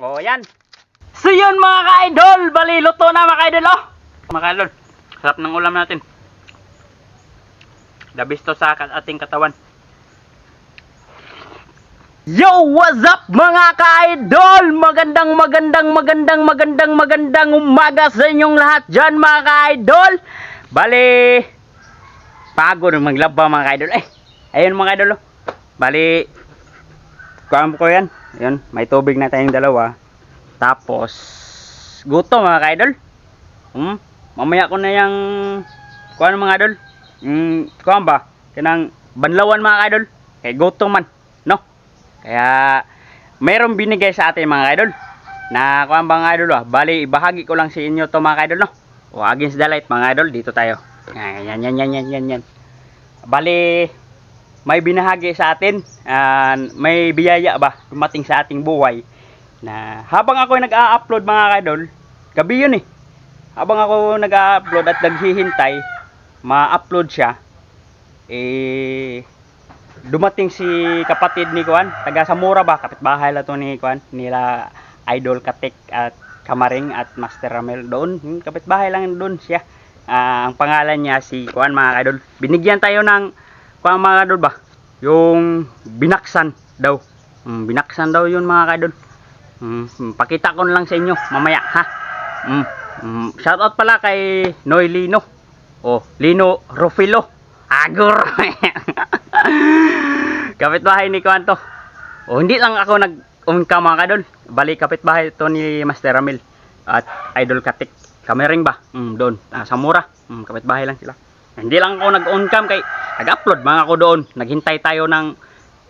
O, yan. So yun mga ka-idol, bali luto na mga ka-idol oh. Mga ka-idol, sarap ng ulam natin. Dabisto sa ating katawan. Yo, what's up mga ka-idol? Magandang magandang magandang magandang magandang umaga sa inyong lahat dyan mga ka-idol. Bali, pagod maglaba mga ka-idol. Eh, ayun mga ka-idol oh. Bali, kuhaan ko yan. Ayun, may tubig na tayong dalawa. Tapos, gutom mga ka-idol. Hmm? Mamaya ko na yung, kuhaan mga idol. Hmm, kuhaan ba? Kanang banlawan mga ka-idol. Kay gutom man, no? Kaya, mayroong binigay sa atin mga idol. Na kuhaan ba mga idol ah? Bali, ibahagi ko lang sa inyo to mga idol, no? O, against the light mga idol, dito tayo. Yan, yan, yan, yan, yan, yan. Bali, may binahagi sa atin. ah, may biyaya ba dumating sa ating buhay na habang ako nag-a-upload mga idol, gabi yun eh. Habang ako nag-a-upload at naghihintay, ma-upload siya, eh, dumating si kapatid ni Kuan, taga Samura ba, kapitbahay la to ni Kuan, nila Idol Katik at Kamaring at Master Ramel doon, hmm, kapitbahay lang doon siya. Ah, ang pangalan niya si Kuan mga idol. Binigyan tayo ng Kuan mga idol ba? Yung binaksan daw. Hmm, binaksan daw yun mga idol. Hmm, hmm, pakita ko na lang sa inyo mamaya ha. Hmm, hmm, shout out pala kay Noy Lino. Oh, Lino Rufilo. Agor. kapitbahay ni Kuan to. Oh, hindi lang ako nag umka mga kadol. Balik kapitbahay to ni Master Ramil at Idol Katik. Kamering ba? Mm, doon. Ah, sa mura. Mm, kapitbahay lang sila. Hindi lang ako nag-on cam kay nag-upload mga ako doon. Naghintay tayo ng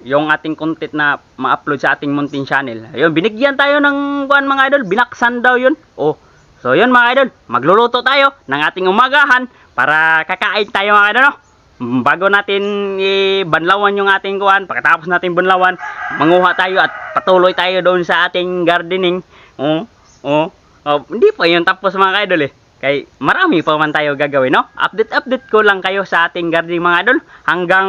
yung ating content na ma-upload sa ating Mountain Channel. Ayun, binigyan tayo ng kuan mga idol, binaksan daw 'yun. Oh. So 'yun mga idol, magluluto tayo ng ating umagahan para kakain tayo mga idol. No? Mm, Bago natin ibanlawan yung ating kuan, pagkatapos natin banlawan, manguha tayo at patuloy tayo doon sa ating gardening. Oh, oh, oh, hindi pa yun tapos mga idol eh. Kay marami pa man tayo gagawin, no? Update-update ko lang kayo sa ating gardening mga idol hanggang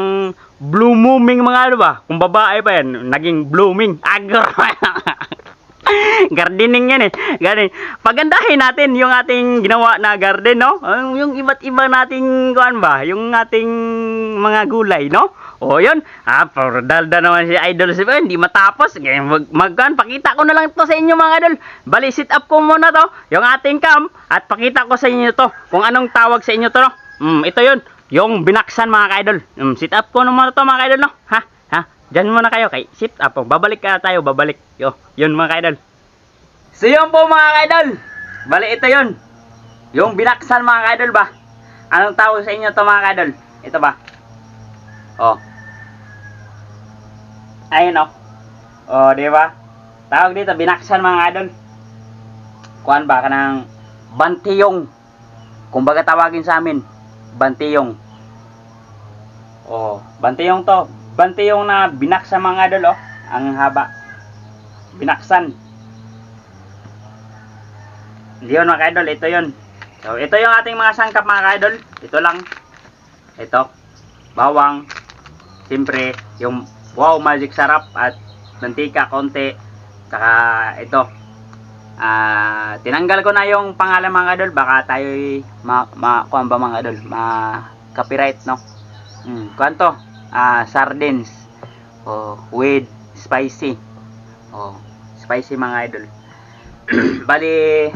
blooming mga idol ba? Kung babae pa yan, naging blooming. Agor. gardening yan eh. Gardening. Pagandahin natin yung ating ginawa na garden, no? Yung iba't iba nating kuan ba? Yung ating mga gulay, no? O yun, ah, pero dalda naman si Idol si Ben, hindi matapos. Kaya mag, magkan, pakita ko na lang to sa inyo mga idol. Bali, sit up ko muna to, yung ating cam, at pakita ko sa inyo to, kung anong tawag sa inyo to, no? Mm, ito yun, yung binaksan mga idol. Mm, sit up ko na muna to mga idol, no? Ha? Diyan muna kayo, kay sit up. oh. Babalik ka tayo, babalik. Yo, yun mga idol. So yun po mga idol. Bali, ito yun. Yung binaksan mga idol ba? Anong tawag sa inyo to mga idol? Ito ba? Oh. Ayun oh. Oh, di ba? Tawag dito binaksan mga idol. Kuan ba kanang bantiyong. Kumbaga tawagin sa amin, bantiyong. Oh, bantiyong to. Bantiyong na binaksan mga idol oh. Ang haba. Binaksan. Yun mga idol, ito yun. So, ito yung ating mga sangkap mga idol. Ito lang. Ito. Bawang. Siyempre, yung wow magic sarap at mantika konti. Saka ito. Ah, tinanggal ko na yung pangalan mga idol. Baka tayo ma, ma kuan ba mga idol? Ma copyright no. Hmm, kuan? Ah, sardines. Oh, with spicy. Oh, spicy mga idol. Bali,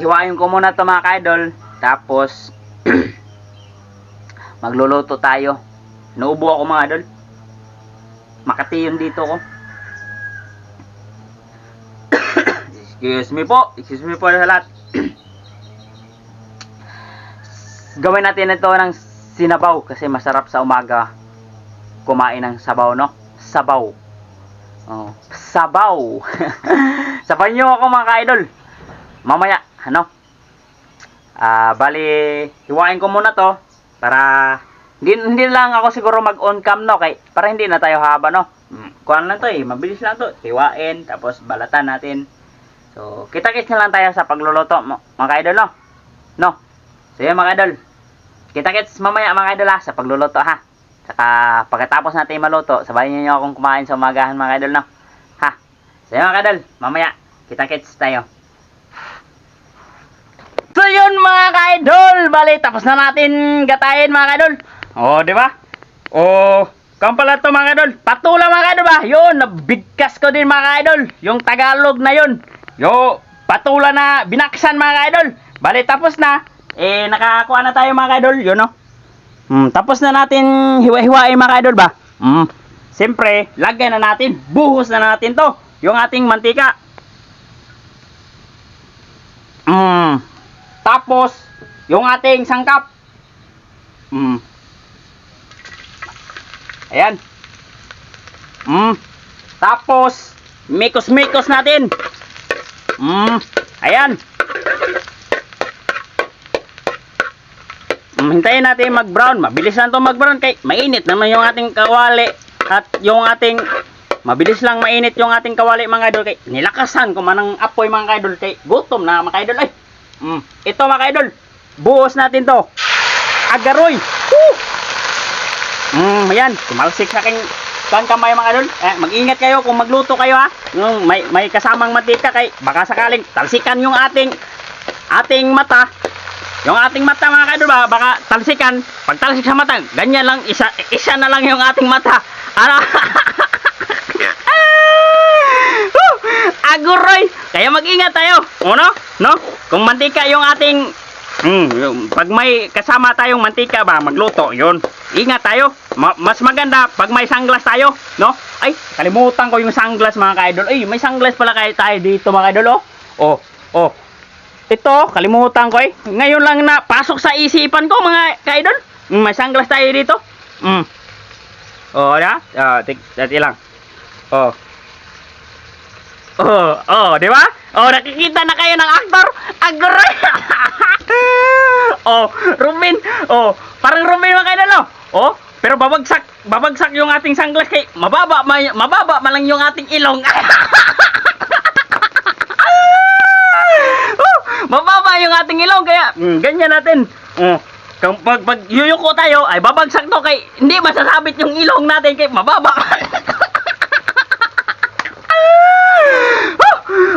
hiwain ko muna to mga idol. Tapos, magluluto tayo. Naubo ako mga idol. Makati yun dito ko. Excuse me po. Excuse me po sa lahat. Gawin natin ito ng sinabaw kasi masarap sa umaga kumain ng sabaw, no? Sabaw. Oh, sabaw. Sabaw nyo ako mga ka-idol. Mamaya, ano? Ah, bali, hiwain ko muna to para hindi, hindi lang ako siguro mag-on cam no kay para hindi na tayo haba no. Mm, Kuan lang to eh, mabilis lang to. Hiwain tapos balatan natin. So, kita-kits na lang tayo sa pagluluto mga ka-idol no. No. So, yun mga idol. Kita-kits mamaya mga idol ha sa pagluluto ha. Saka pagkatapos natin maluto, sabayan niyo akong kumain sa umagahan mga idol no. So yun mga kadol, mamaya, kita-kits tayo. So yun mga ka-idol, bali tapos na natin gatayin mga ka-idol. Oh, di ba? Oh, kung pala to mga ka-idol, patula mga ka-idol ba? Yun, nabigkas ko din mga ka-idol. Yung Tagalog na yun. Yo, patula na binaksan mga ka-idol. Bali tapos na, eh nakakuha na tayo mga ka-idol, yun no. Hmm, tapos na natin hiwa-hiwain mga ka-idol ba? Hmm. Siyempre, lagyan na natin, buhos na natin to, yung ating mantika. Hmm. Tapos, yung ating sangkap. Mm. Ayan. Mm. Tapos, mikos-mikos natin. Mm. Ayan. Hintayin natin mag-brown. Mabilis lang to mag-brown kay mainit naman yung ating kawali at yung ating mabilis lang mainit yung ating kawali mga idol kay nilakasan ko manang apoy mga idol kay gutom na mga idol ay. Mm. Ito mga idol, buhos natin to. Agaroy. Woo! Mm, ayan, tumalsik sa aking kan kamay mga idol. Eh, mag-ingat kayo kung magluto kayo ha. Yung may may kasamang mantika kay baka sakaling talsikan yung ating ating mata. Yung ating mata mga idol ba, baka talsikan. Pag talsik sa mata, ganyan lang isa isa na lang yung ating mata. Woo! Aguroy! Kaya mag-ingat tayo. Ano? No? Kung mantika yung ating yung, pag may kasama tayong mantika ba, magluto, yun. Ingat tayo. Ma- mas maganda pag may sunglass tayo, no? Ay, kalimutan ko yung sunglass mga ka-idol. Ay, may sunglass pala kayo tayo dito mga ka-idol, oh. Oh, oh. Ito, kalimutan ko eh. Ngayon lang na pasok sa isipan ko mga ka-idol. Mm, may sunglass tayo dito. Mm. Oh, ya? Ah, tik, dati lang. Oh. Oh, oh, di ba? Oh, nakikita na kayo ng aktor. Agroy! oh, Ruben. Oh, parang Ruben mga kayo no? Oh, pero babagsak, babagsak yung ating sunglass kay mababa, may, mababa man lang yung ating ilong. yung ating ilong kaya mm, ganyan natin. Oh, kung pag, pag yuyuko tayo ay babagsak to kay hindi masasabit yung ilong natin kay mababa.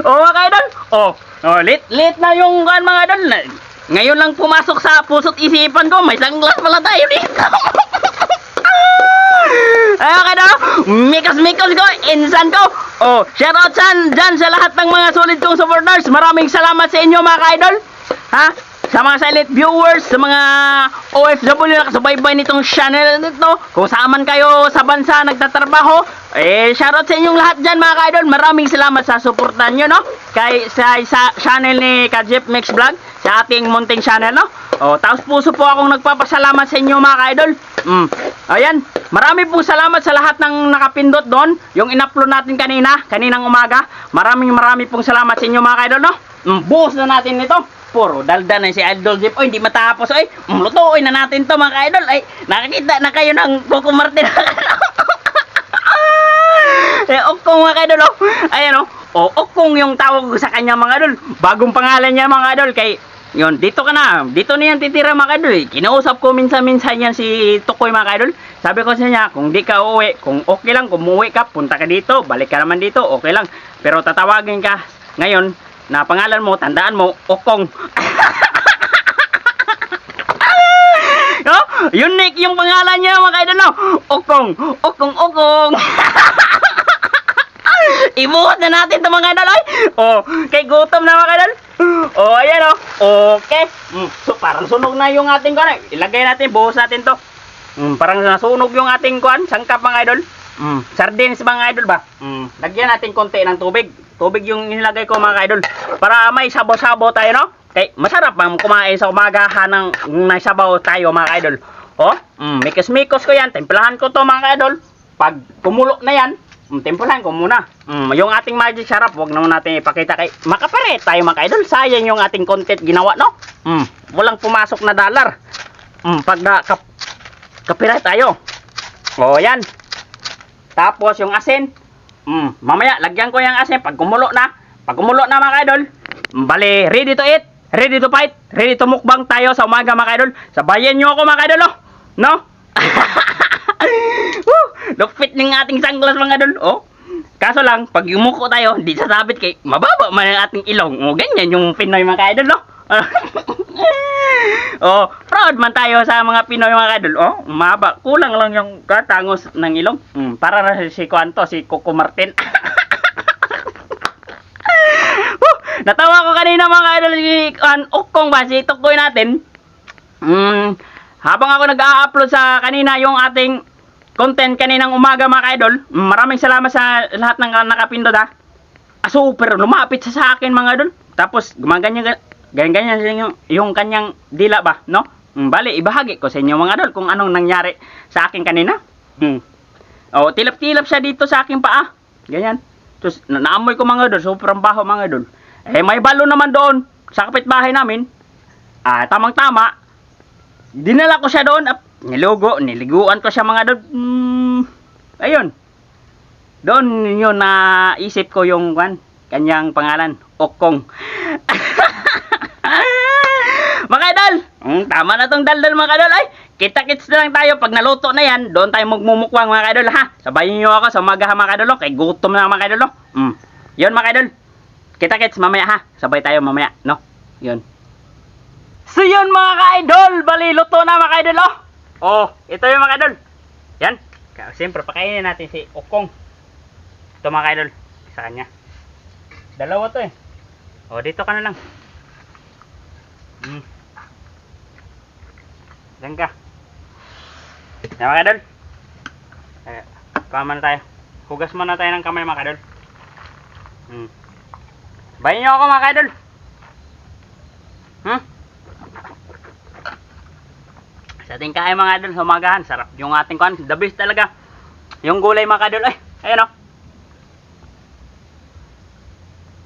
oh, mga idol. Oh, oh, lit, lit na yung kan mga idol. Ngayon lang pumasok sa puso't isipan ko, may sunglass pala tayo dito. Ay, okay na. Mikas-mikas ko, insan ko. Oh, shoutout san dyan sa lahat ng mga solid kong supporters. Maraming salamat sa inyo mga ka-idol. Ha? Sa mga silent viewers, sa mga OFW na kasubaybay nitong channel nito, kung saan man kayo sa bansa nagtatrabaho, eh, shoutout sa inyong lahat dyan mga ka-idol. Maraming salamat sa suportan nyo, no? Kay, sa, sa channel ni Kajip Mix Vlog, sa ating munting channel, no? Oh, taos puso po akong nagpapasalamat sa inyo mga ka-idol. Mm. Ayan, marami pong salamat sa lahat ng nakapindot doon. Yung in-upload natin kanina, kaninang umaga. Maraming marami pong salamat sa inyo mga ka-idol, no? Mm, buhos na natin ito. Puro dalda na si Idol Jeep. Oy, hindi matapos. Oy, lutuin na natin to mga ka-idol. Ay, nakakita na kayo ng Coco Martin. eh, Okong mga ka-idol, oh. Ayan, oh. Oh, Okong yung tawag sa kanya mga idol. Bagong pangalan niya mga idol kay Yon, dito ka na. Dito na yan titira mga idol. Eh. Kinausap ko minsan-minsan yan si Tukoy mga idol. Sabi ko sa niya, kung di ka uuwi, kung okay lang, kung umuwi ka, punta ka dito, balik ka naman dito, okay lang. Pero tatawagin ka ngayon na pangalan mo, tandaan mo, Okong. no? Unique yung pangalan niya mga idol, no? Okong, Okong, Okong. Ibuhat na natin ito mga idol, ay. Oh, kay gutom na mga idol. Oh, ayan oh. Okay. Mm, so, parang sunog na yung ating kuan. Ilagay natin, buhos natin to. Mm, parang nasunog yung ating kuan, sangkap mga idol. Mm, sardines mga idol ba? Mm, lagyan natin konti ng tubig. Tubig yung nilagay ko mga idol. Para may sabaw-sabaw tayo, no? Kay masarap bang kumain sa umagahan ng may sabaw tayo mga idol. Oh, mm, mikos-mikos ko yan. Templahan ko to mga idol. Pag kumulo na yan, Mm, templahan ko muna. Mm, yung ating magic sarap, wag naman natin ipakita kay makapare tayo mga idol. Sayang yung ating content ginawa, no? Mm, walang pumasok na dollar. Mm, pag na kap, kapira tayo. O, yan. Tapos yung asin. Mm, mamaya, lagyan ko yung asin. Pag kumulo na, pag kumulo na mga idol, bali, ready to eat, ready to fight, ready to mukbang tayo sa umaga mga idol. Sabayan nyo ako mga idol, no? No? Woo! Lupit ng ating sunglass mga idol. Oh. Kaso lang, pag yumuko tayo, hindi sasabit kay mababa man ang ating ilong. O, ganyan yung Pinoy mga kaidol, no? oh, proud man tayo sa mga Pinoy mga kaidol. Oh, maba. Kulang lang yung katangos ng ilong. Hmm, para na si, Kwanto, si Coco Martin. Woo! Natawa ko kanina mga idol si Kwan Okong ba, si Tukboy natin. Mm, habang ako nag-a-upload sa kanina yung ating content kaninang umaga mga idol, maraming salamat sa lahat ng nakapindot ha. Ah, super, lumapit sa sa akin mga idol. Tapos gumaganyan ganyan yung, yung kanyang dila ba, no? Mm, bali, ibahagi ko sa inyo mga idol kung anong nangyari sa akin kanina. Mm. Oh, tilap-tilap siya dito sa aking paa. Ganyan. Tapos na naamoy ko mga idol, sobrang baho mga idol. Eh may balo naman doon sa kapitbahay namin. Ah, tamang-tama. Dinala ko siya doon, at nilugo, niliguan ko siya mga idol. Mm, ayun. Doon yun na isip ko yung kan, kanyang pangalan, Okong. mga idol, mm, tama na tong daldal mga idol. Ay, kita-kits na lang tayo pag naluto na yan. Doon tayo magmumukwang mga idol ha. Sabayin niyo ako sa umaga ha, mga idol. oh. Kay gutom na mga idol. Mm. Yun mga idol. Kita-kits mamaya ha. Sabay tayo mamaya, no? Yun. So yun mga ka-idol, bali luto na mga ka-idol oh. Oh, ito yung mga ka-idol. Yan. Siyempre, pakainin natin si Okong. Ito mga ka-idol, sa kanya. Dalawa to eh. Oh, dito ka na lang. Hmm. Diyan ka. Yan mga ka-idol. Eh, kama na tayo. Hugas muna tayo ng kamay mga ka-idol. Hmm. Bayin niyo ako mga ka-idol. Hmm? Sa ating kain mga idol, humagahan. Sarap yung ating kuan. The best talaga. Yung gulay mga idol. Ay, ayan o.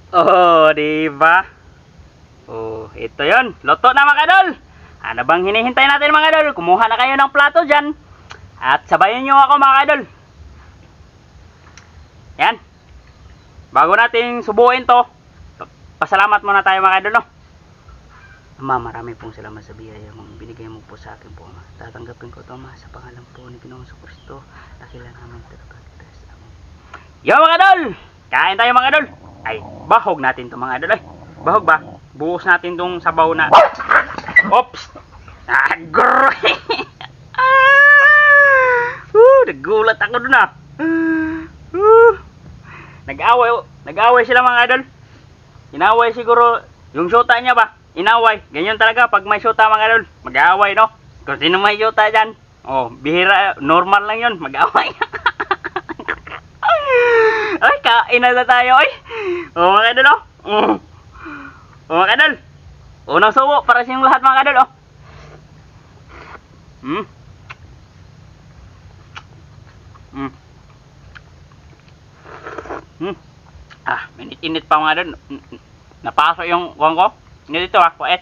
Oh, di ba? Oh, ito yon. Luto na mga idol. Ano bang hinihintay natin mga idol? Kumuha na kayo ng plato dyan. At sabayan nyo ako mga idol. Yan. Bago natin subuin to, pa- pasalamat muna tayo mga idol, no? Ama, marami pong salamat sa biyaya mong binigay mo po sa akin po, Ama. Tatanggapin ko to, Ama, sa pangalan po ni Ginoong Kristo. Dakilan namin tagapagligtas. Amen. Yo, mga idol! Kain tayo, mga idol! Ay, bahog natin to mga idol. Ay, bahog ba? Buhos natin tong sabaw na... Oops! Ah, grrr! ah! Uh, nagulat ako dun ah. Uh, nag-away, nag-away sila mga idol. Inaway siguro yung shota niya ba? Inaway. Ganyan talaga pag may shota mga idol. Mag-aaway no? Kung sino may shota dyan. Oh, bihira. Normal lang yun. Mag-aaway. ay, kain na tayo. Ay. Oh, mga idol oh. Oh, mga idol. Unang subo para sa inyong lahat mga idol oh. Hmm. Hmm. Hmm. Ah, minit-init pa mga n- Napasok yung kuwang ko. Hindi dito ah, kuwet.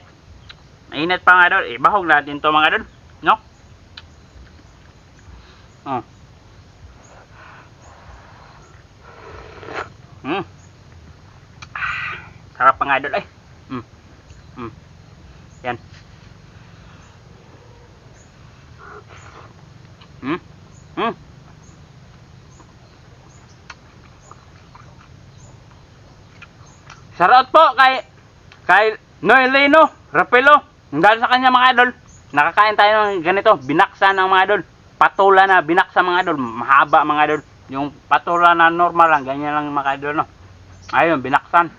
Mainit pa nga idol. Ibahog natin to mga idol. No? Oh. Hmm. Ah, sarap nga idol eh. Hmm. Yan. Hmm. Hmm. Shoutout po kay kay Noelino Rapelo. Dahil sa kanya mga idol, nakakain tayo ng ganito, binaksa ng mga idol. Patula na binaksa mga idol, mahaba mga idol. Yung patula na normal lang, ganyan lang mga idol no. Ayun, binaksan.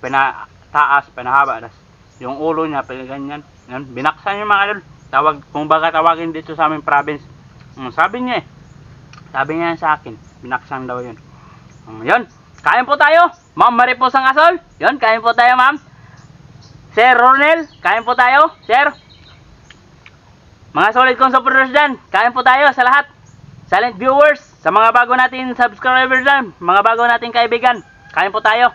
Pinataas, pinahaba. Tas, yung ulo niya, ganyan. Yan, binaksan yung mga idol. Tawag, kung baga tawagin dito sa aming province. Mm, sabi niya eh. Sabi niya sa akin, binaksan daw yun. Mm, yun, kain po tayo. Ma'am Maripos ang asol. Yun, kain po tayo ma'am. Sir Ronel, kain po tayo. Sir. Mga solid kong supporters dyan, kain po tayo sa lahat. Silent viewers, sa mga bago natin subscribers dyan, mga bago natin kaibigan, kain po tayo.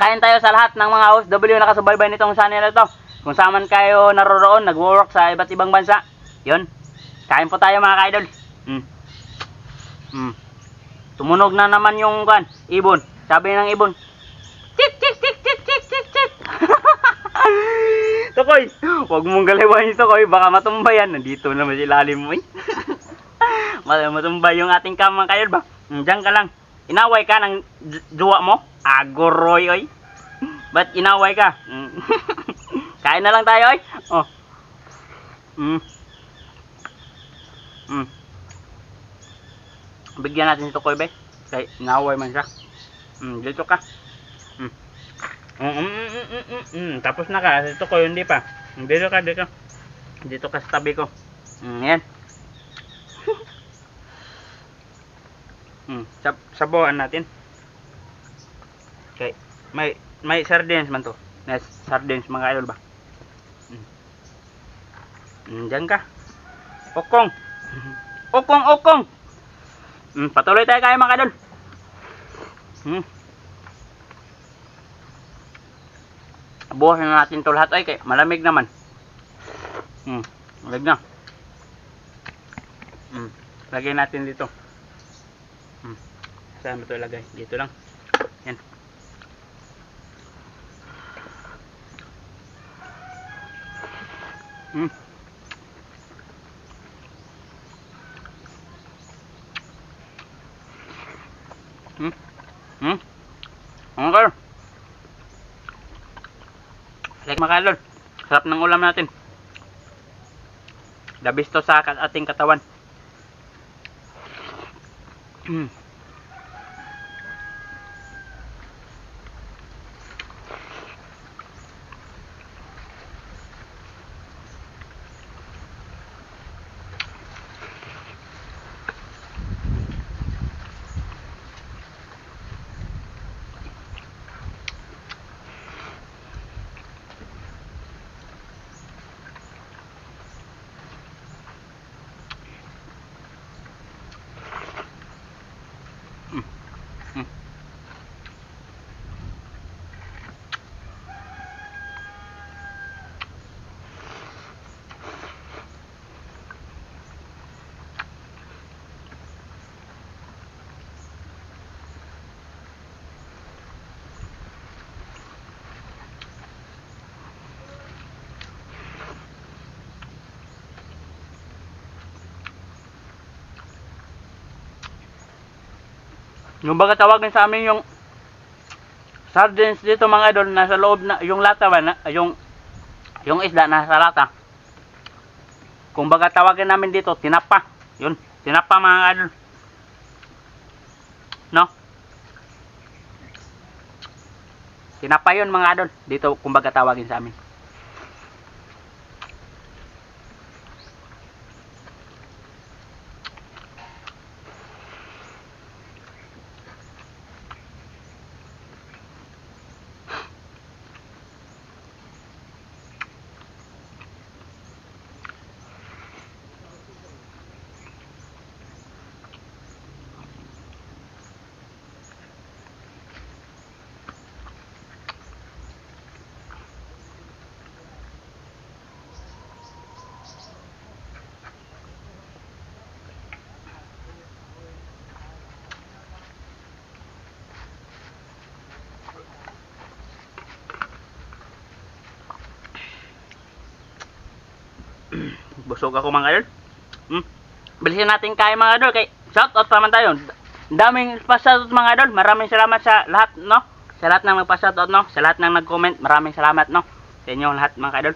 Kain tayo sa lahat ng mga OFW na nakasubaybay nitong channel na to. Kung saan man kayo naroroon, nagwo-work sa iba't ibang bansa. Yun. Kain po tayo mga ka-idol. Mm. Mm. Tumunog na naman yung kan, ibon. Sabi ng ibon, tik tik tik tik tik tik tik. Tukoy, huwag mong galiwain ito, Koy. Baka matumba yan. Nandito naman sa ilalim mo. Mat- matumba yung ating kamang kayo ba? Mm, Diyan ka lang. inaway ka ng jowa mo? Agoroy, oy. Ba't inaway ka? Mm. Kain na lang tayo, oy. Oh. Mm. Mm. Bigyan natin si Tukoy, be. Kay inaway man siya. Mm, dito ka. Mm. Mm, mm, mm, mm, mm, mm, mm. Tapos na ka. Si Tukoy, hindi pa. Dito ka, dito. Dito ka sa tabi ko. Mm, yan. mm, sab sabuan natin. Okay. May may sardines man to. Yes, sardines mga idol ba? Mm. Mm, dyan ka. Okong. Okong, okong. Mm, patuloy tayo kayo mga idol. Hmm. Buhasin na natin to lahat ay kay malamig naman. Hmm, malamig na. Hmm, lagay natin dito. Hmm. Saan mo to ilagay? Dito lang. Hmm. Hmm. Hmm. Kar. Like makalol. Sarap ng ulam natin. Dabis to sa ating katawan. Hmm. Yung baga tawagin sa amin yung sardines dito mga idol nasa loob na yung lata ba na, yung yung isda nasa lata. Kung baga tawagin namin dito tinapa. Yun, tinapa mga idol. No? Tinapa yun mga idol. Dito kumbaga tawagin sa amin. Busog ako mga idol. Hmm. Bilisin natin kaya mga idol. Kay shout out naman tayo. Daming pa-shoutout mga idol. Maraming salamat sa lahat, no? Sa lahat ng nagpa-shoutout, no? Sa lahat ng nag-comment, maraming salamat, no? Sa inyo lahat mga idol.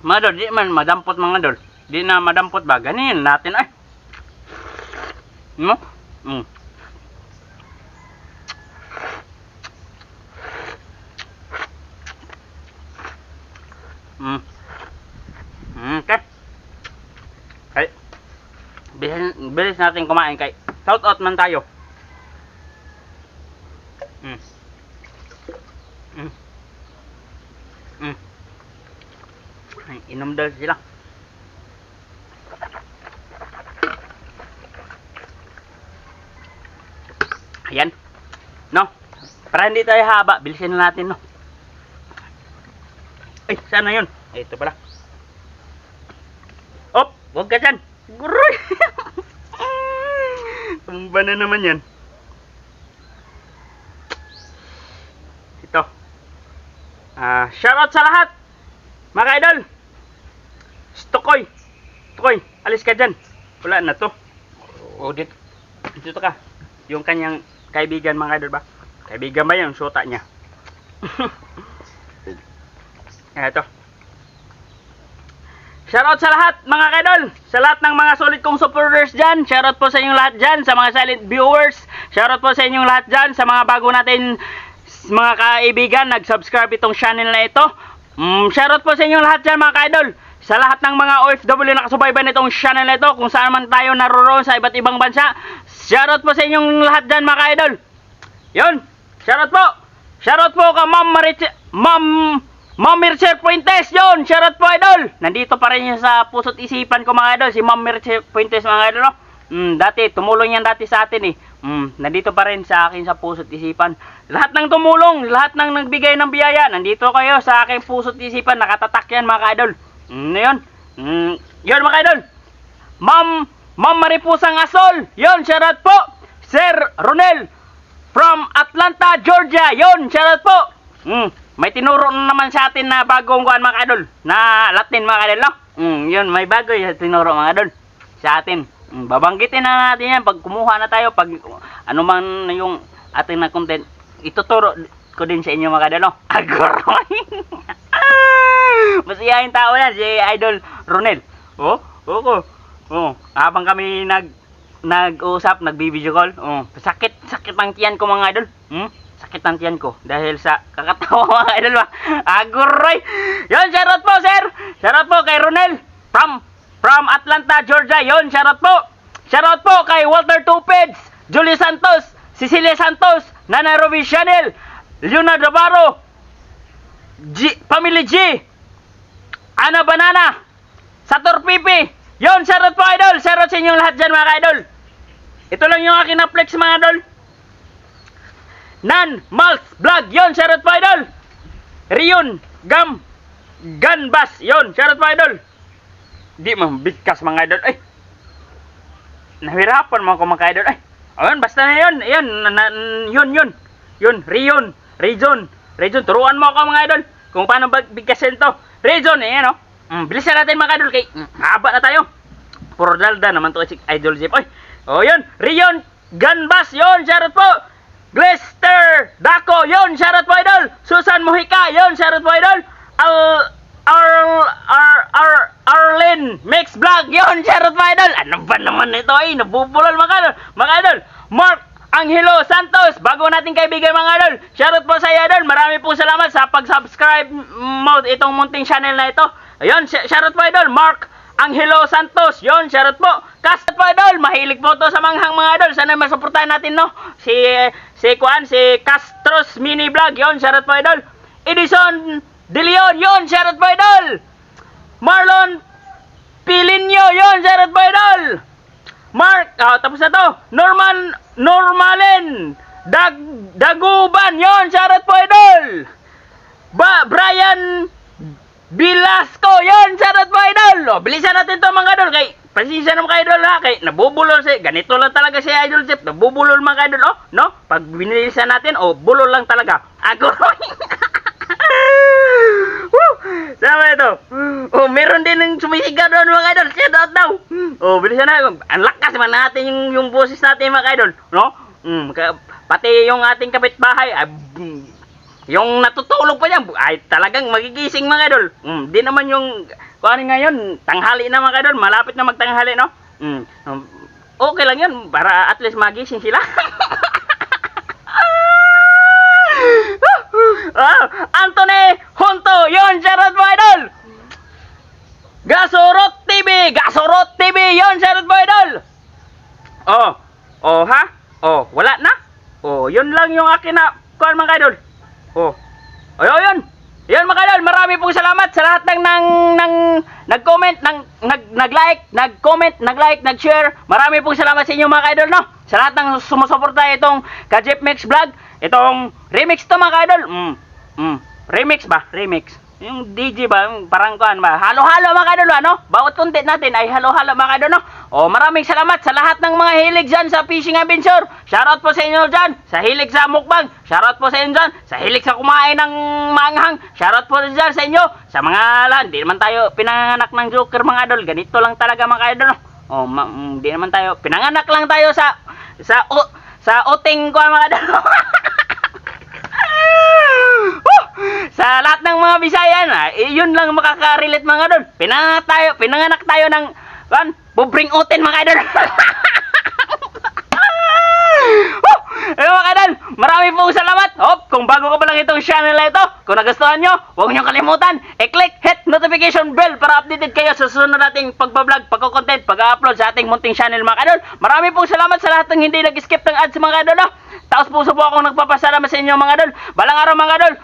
Mga idol, di man madampot mga idol. Di na madampot ba? Ganin natin ay. No? Mm. Mm. Mm, okay. Kay bilis, bilis natin kumain kay shout out man tayo. Mm. Mm. Mm. Daw sila. No? Para hindi tayo haba, bilisin na natin, no? Ay, sana yun? Ay, ito pala. Op, huwag ka dyan. Guroy! Tumba na naman yan. Ito. Ah, shoutout sa lahat. Mga idol. Stokoy. Stokoy, alis ka dyan. Wala na to. O, dito. Dito ka. Yung kanyang kaibigan mga idol ba? Kaibigan ba yung syota niya? Eto. Shoutout sa lahat mga kaidol, sa lahat ng mga solid kong supporters dyan. Shoutout po sa inyong lahat dyan, sa mga silent viewers. Shoutout po sa inyong lahat dyan, sa mga bago natin mga kaibigan, nag-subscribe itong channel na ito. Mm, shoutout po sa inyong lahat dyan mga kaidol. Sa lahat ng mga OFW na kasubaybay nitong channel na ito, kung saan man tayo naroroon sa iba't ibang bansa. Shoutout po sa inyong lahat dyan mga kaidol. Yun, shoutout po. Shoutout po ka Ma'am Mariche, Ma'am Ma'am Mirce Puentes yun, shoutout po idol. Nandito pa rin sa puso't isipan ko mga idol, si Ma'am Mirce Puentes mga idol. No? Mm, dati, tumulong yan dati sa atin eh. Mm, nandito pa rin sa akin sa puso't isipan. Lahat ng tumulong, lahat ng nagbigay ng biyaya, nandito kayo sa aking puso't isipan, nakatatak yan mga idol. Mm, yun. Mm, yun mga idol. Ma'am, Ma'am Maripusang Asol, yun, shoutout po. Sir Ronel, from Atlanta, Georgia. Yon, shoutout po. Mm, may tinuro na naman sa atin na bagong kuan mga idol. Na Latin mga idol, no? Mm, yun, may bago yung tinuro mga idol sa atin. Mm, babanggitin na natin yan pag kumuha na tayo, pag ano man yung ating na content, ituturo ko din sa inyo mga idol, no? Agoroy! Masiyahin tao yan, si Idol Ronel. Oh, oo. Oh, habang kami nag nag-usap, nag-video call. Oh, sakit, sakit ang tiyan ko mga idol. Hmm? Sakit ang tiyan ko dahil sa kakatawa mga idol ba. Aguroy. Yon, shoutout po sir. Shoutout po kay Ronel from from Atlanta, Georgia. Yon, shoutout po. Shoutout po kay Walter Tupeds, Julie Santos, Cecilia Santos, Nana Ruby Chanel, Leonardo Navarro, G, Family G, Ana Banana, Sator Pipi. Yon, shoutout po idol. Shoutout sa inyong lahat dyan mga idol. Ito lang yung akin na flex mga idol. Nan, Mals, Vlog. Yon, shoutout po idol. Rion, Gam, Ganbas. Yon, shoutout po idol. Di mabigkas mga idol. Ay, nahirapan mga mga idol. Ay, ayun, basta na yun. Ayun, na, na, yun, yun. Yun, Rion, Region. Region, turuan mo ako mga idol. Kung paano bigkasin to. Region, ayan o. Mm, bilisan natin mga idol kay mm, haba na tayo. Puro dalda naman to si Idol Jeep. Oy, oh yun, Rion Ganbas, yun, shoutout po. Glester Daco, yun, shoutout po idol. Susan Mojica, yun, shoutout po idol. Al Ar Ar Ar Arlene Mix Vlog, yun, shoutout po idol. Ano ba naman ito ay nabubulol mga idol. Mga idol, Mark Angelo Santos, bago nating kaibigan mga idol. Shoutout po sa iyo idol. Marami po salamat sa pag-subscribe mo itong munting channel na ito. Ayun, sh- shoutout po idol. Mark Angelo Santos, yon shoutout po. Kasat po idol, mahilig po to sa manghang mga idol. Sana masuportahan natin no. Si si Kuan, si Castros Mini Vlog, yon shoutout po idol. Edison De Leon, yon shoutout po idol. Marlon Pilinyo, yon shoutout po idol. Mark, ah, tapos na to. Norman Normalen Dag Daguban, yon shoutout po idol. Ba Brian Bilasco, yon shoutout po idol. O, bilisan natin to mga idol. Kay pasensya naman kayo idol ha. Kay nabubulol si ganito lang talaga si Idol Chef nabubulol mga idol oh no? Pag binilisan natin oh bulol lang talaga. Agoroy Woo! Sama ito. Oh, meron din ng sumisigaw doon mga idol. Shout out daw. Oh, bilisan na. Ang lakas man natin yung, yung boses natin mga idol. No? Mm, ka- pati yung ating kapitbahay. ah, mm, yung natutulog pa niya, ay talagang magigising mga idol. Mm, di naman yung, kung ano ngayon, tanghali na mga idol. Malapit na magtanghali, no? Mm, um, okay lang yun. Para at least magising sila. ah, Anthony Honto, yon mo idol. Gasorot TV, Gasorot TV, yon mo idol. Oh, oh ha? Oh, wala na? Oh, yun lang yung akin na kuan mga idol. Oh. Ay, oh, yun. Yun mga idol, marami pong salamat sa lahat ng nang nang nag-comment, nang nag nag-like, nag-comment, nag-like, nag-share. Marami pong salamat sa inyo mga idol, no? Sa lahat ng sumusuporta itong Kajep Mix Vlog. Itong remix to mga idol. Mm. Mm. Remix ba? Remix. Yung DJ ba? Parang kuan ba? Halo-halo mga idol ano? Bawat content natin ay halo-halo mga idol no? O maraming salamat sa lahat ng mga hilig dyan sa Fishing Adventure. Shoutout po sa inyo dyan. Sa hilig sa mukbang. Shoutout po sa inyo dyan. Sa hilig sa kumain ng manghang. Shoutout po dyan sa inyo. Sa mga lan. Di naman tayo pinanganak ng joker mga idol. Ganito lang talaga mga idol no? O ma- mm, di naman tayo. Pinanganak lang tayo sa sa o, sa uting ko mga. Woo! sa lahat ng mga Bisaya na, eh, yun lang makaka-relate mga idol. Pinanganak tayo, pinanganak tayo ng kan, bubring utin mga idol. Woo! Ayun mga idol, marami pong salamat. Hop, kung bago ka pa lang itong channel na ito, kung nagustuhan nyo, huwag nyo kalimutan, i-click, hit notification bell para updated kayo sa susunod nating pagbablog, pagko-content, pag-upload sa ating munting channel mga idol. Marami pong salamat sa lahat ng hindi nag-skip ng ads mga idol. No? Taos puso po akong nagpapasalamat sa inyo mga idol. Balang araw mga idol,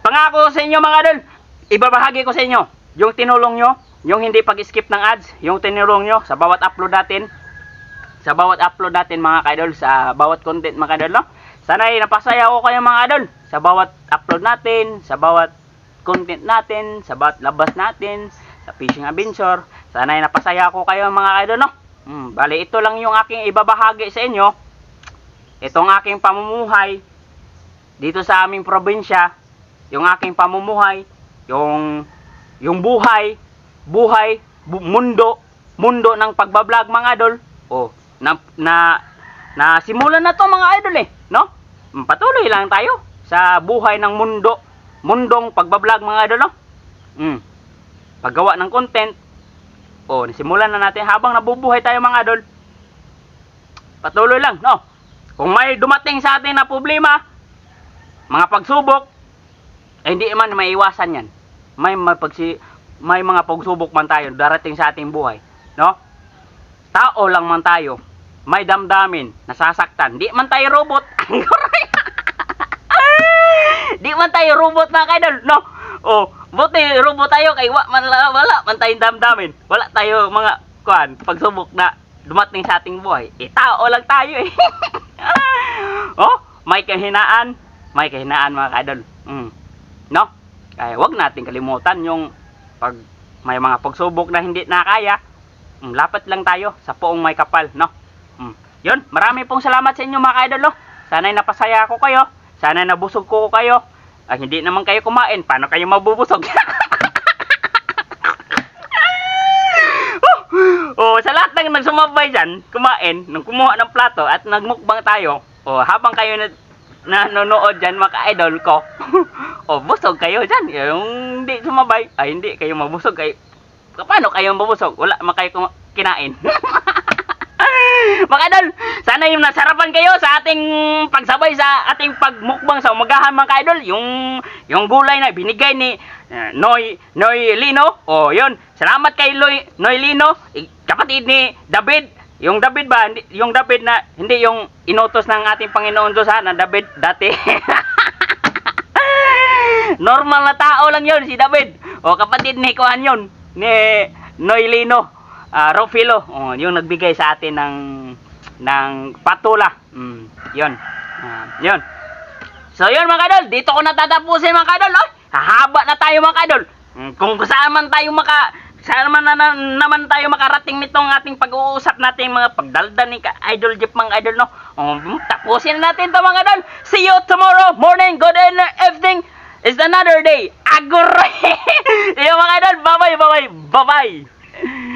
pangako sa inyo mga idol, ibabahagi ko sa inyo yung tinulong nyo, yung hindi pag-skip ng ads, yung tinulong nyo sa bawat upload natin, sa bawat upload natin mga kaidol, sa bawat content mga kaidol, no? Sana ay napasaya ko kayo mga kaidol sa bawat upload natin, sa bawat content natin, sa bawat labas natin, sa fishing adventure. Sana ay napasaya ko kayo mga kaidol, no? Hmm, bali, ito lang yung aking ibabahagi sa inyo. Itong aking pamumuhay dito sa aming probinsya, yung aking pamumuhay, yung yung buhay, buhay, bu- mundo, mundo ng pagbablog mga idol. Oh, na na na simulan na to mga idol eh, no? Patuloy lang tayo sa buhay ng mundo, mundong pagbablog mga idol, no? Mm. Paggawa ng content. Oh, simulan na natin habang nabubuhay tayo mga idol. Patuloy lang, no? Kung may dumating sa atin na problema, mga pagsubok, eh, hindi man maiwasan yan. May, may, pagsi, may mga pagsubok man tayo darating sa ating buhay. No? Tao lang man tayo. May damdamin, nasasaktan. Di man tayo robot. Di man tayo robot mga kaidol, no? Oh, buti robot tayo kay wa man la- wala man tayong damdamin. Wala tayo mga kuan pagsubok na dumating sa ating buhay. Eh tao lang tayo eh. oh, may kahinaan, may kahinaan mga kaidol. Mm. No? Kaya wag nating kalimutan yung pag may mga pagsubok na hindi nakaya, mm, lapat lang tayo sa poong may kapal, no? Mm. Yun, marami pong salamat sa inyo mga kaidol, no? Sana'y napasaya ko kayo. Sana'y nabusog ko kayo. Ah, hindi naman kayo kumain. Paano kayo mabubusog? oh, sa lahat ng nagsumabay dyan, kumain, nung kumuha ng plato at nagmukbang tayo, oh, habang kayo na, nanonood dyan, mga idol ko, oh, busog kayo dyan. Yung hindi sumabay, ay hindi kayo mabusog. Kayo, paano kayo mabusog? Wala man kinain. mga idol, sana yung nasarapan kayo sa ating pagsabay sa ating pagmukbang sa umagahan mga idol. Yung, yung gulay na binigay ni uh, Noy, Noy Lino. O, yun. Salamat kay Noy, Noy Lino, kapatid ni David. Yung David ba? Hindi- Yung David na, hindi yung inutos ng ating Panginoon Diyos ha, na David dati. Normal na tao lang yun, si David. O kapatid ni Kuan yun, ni Noylino, uh, Rofilo. O, yung nagbigay sa atin ng ng patula. Mm, yun. Ah, yun. So yun mga kadol, dito ko natatapusin mga kadol. Oh. Hahaba na tayo mga kadol. Mm, kung saan man tayo maka saan man na, na- naman tayo makarating nitong ating pag-uusap natin mga pagdaldan ni Idol Jeep mga idol no. Um, tapusin na natin to mga idol. See you tomorrow morning. Good evening. It's another day. Agoray. You mga idol. Bye-bye, bye-bye. Bye-bye.